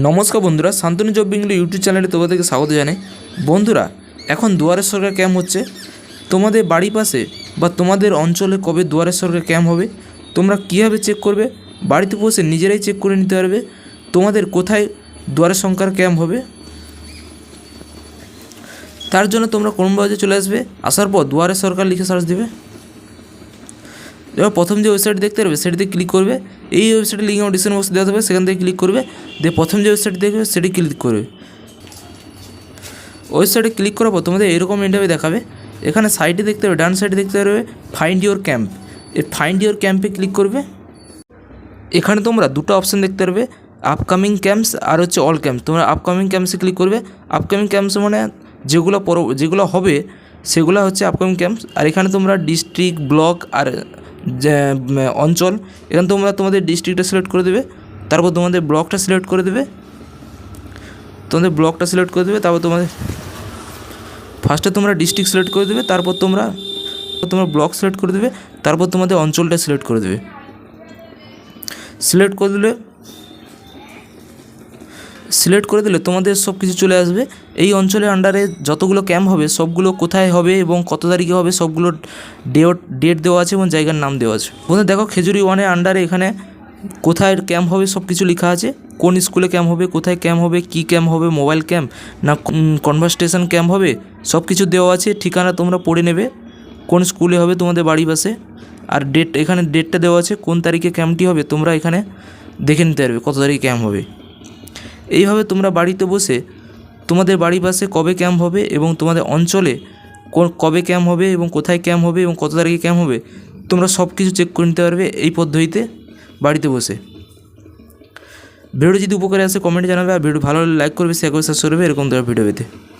নমস্কার বন্ধুরা, Shantanu job Bengali YouTube চ্যানেলে তোমাদেরকে স্বাগত জানাই। বন্ধুরা, এখন দুয়ারের সরকার ক্যাম্প হচ্ছে। তোমাদের বাড়ি পাশে বা তোমাদের অঞ্চলে কবে দুয়ারের সরকার ক্যাম্প হবে, তোমরা কীভাবে চেক করবে? বাড়িতে বসে নিজেরাই চেক করে নিতে পারবে। তোমাদের কোথায় দুয়ারের সংখ্যার ক্যাম্প হবে? তার জন্য তোমরা কোন বাজে চলে আসবে? আসার পর দুয়ারের সরকার লিখে সার্চ দেবে। এবার প্রথম যে ওয়েবসাইট দেখতে পারবে সেটিতে ক্লিক করবে। এই ওয়েবসাইটের লিঙ্ক আমার ডিসক্রিপশন বক্সে দেওয়া থাকবে, সেখান থেকে ক্লিক করবে। দিয়ে প্রথম যে ওয়েবসাইট দেখবে, সেটি ক্লিক করবে। ওয়েবসাইটে ক্লিক করার পর তোমাদের এরকম ইন্টারভিউ দেখাবে। এখানে সাইডে দেখতে পারবে, ডান সাইডে দেখতে পারবে ফাইন্ড ইওর ক্যাম্প এই ফাইন্ড ইওর ক্যাম্পে ক্লিক করবে। এখানে তোমরা দুটো অপশান দেখতে পারবে আপকামিং ক্যাম্পস আর হচ্ছে অল ক্যাম্প তোমরা আপকামিং ক্যাম্পসে ক্লিক করবে। আপকামিং ক্যাম্পস মানে যেগুলো পর, যেগুলো হবে, সেগুলো হচ্ছে আপকামিং ক্যাম্পস আর এখানে তোমরা ডিস্ট্রিক্ট ব্লক আর অঞ্চল, এখানে তোমরা তোমাদের ডিস্ট্রিক্টটা সিলেক্ট করে দেবে, তারপর তোমাদের ব্লকটা সিলেক্ট করে দেবে। তোমাদের ব্লকটা সিলেক্ট করে দেবে, তারপর তোমাদের ফার্স্টে তোমরা ডিস্ট্রিক্ট সিলেক্ট করে দেবে, তারপর তোমরা তোমরা ব্লক সিলেক্ট করে দেবে, তারপর তোমাদের অঞ্চলটা সিলেক্ট করে দেবে। সিলেক্ট করে দিলে সিলেক্ট করে দিলে তোমাদের সব কিছু চলে আসবে। এই অঞ্চলের আন্ডারে যতগুলো ক্যাম্প হবে, সবগুলো কোথায় হবে এবং কত তারিখে হবে, সবগুলো ডেট ডেট দেওয়া আছে এবং জায়গার নাম দেওয়া আছে। বন্ধু দেখো খেজুরি ওয়ানের আন্ডারে এখানে কোথায় ক্যাম্প হবে সব কিছু লেখা আছে। কোন স্কুলে ক্যাম্প হবে, কোথায় ক্যাম্প হবে, কী ক্যাম্প হবে মোবাইল ক্যাম্প না কনভার্সেশন ক্যাম্প হবে, সব কিছু দেওয়া আছে। ঠিকানা তোমরা পড়ে নেবে, কোন স্কুলে হবে তোমাদের বাড়ি পাশে। আর ডেট এখানে ডেটটা দেওয়া আছে, কোন তারিখে ক্যাম্পটি হবে, তোমরা এখানে দেখে নিতে পারবে কত তারিখে ক্যাম্প হবে। এইভাবে তোমরা বাড়িতে বসে তোমাদের বাড়ির পাশে কবে ক্যাম্প হবে এবং তোমাদের অঞ্চলে কবে ক্যাম্প হবে এবং কোথায় ক্যাম্প হবে এবং কত তারিখে ক্যাম্প হবে, তোমরা সব কিছু চেক করে নিতে পারবে এই পদ্ধতিতে বাড়িতে বসে। ভিডিও যদি উপকারে আসে কমেন্টে জানাবে। আর ভিডিও ভালো লাইক করবে শেয়ার করবে সাবস্ক্রাইব করবে, এরকম ধরনের ভিডিও পেতে।